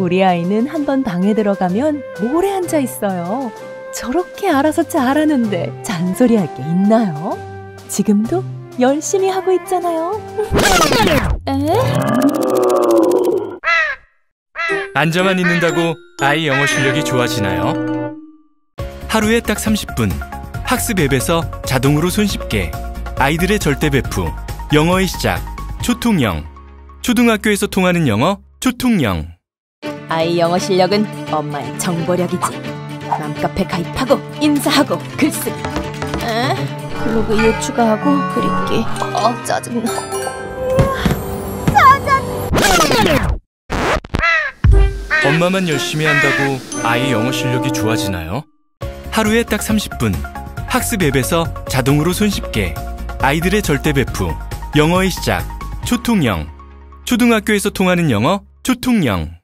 우리 아이는 한 번 방에 들어가면 오래 앉아 있어요. 저렇게 알아서 잘하는데 잔소리할 게 있나요? 지금도 열심히 하고 있잖아요. 에? 앉아만 있는다고 아이 영어 실력이 좋아지나요? 하루에 딱 30분 학습 앱에서 자동으로 손쉽게 아이들의 절대 배프 영어의 시작 초통영 초등학교에서 통하는 영어 초통영 아이 영어 실력은 엄마의 정보력이지. 맘카페 가입하고 인사하고 글쓰기. 에? 블로그 이웃 추가하고 그리기. 어 짜증나. 엄마만 열심히 한다고 아이 영어 실력이 좋아지나요? 하루에 딱 30분 학습 앱에서 자동으로 손쉽게 아이들의 절대 배프 영어의 시작 초통영 초등학교에서 통하는 영어 초통영